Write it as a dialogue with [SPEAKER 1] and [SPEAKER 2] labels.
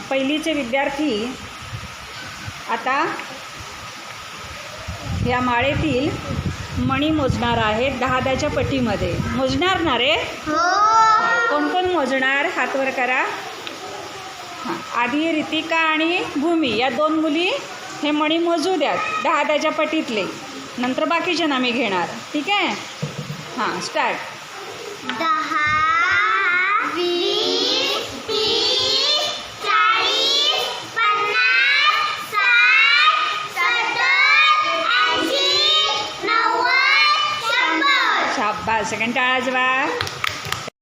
[SPEAKER 1] पहिलीचे विद्यार्थी आता या माळेतील मणी मोजणार आहेत दहादाच्या पटीमध्ये. मोजणार ना रे? कोण कोण मोजणार? हात वर करा. हां आधी रितिका आणि भूमी. या दोन मुली हे मणी मोजू द्यात दहादाच्या पटीतले. नंतर बाकीचे नामे घेणार. ठीक आहे? हां स्टार्ट.
[SPEAKER 2] ऐंशी नव्वद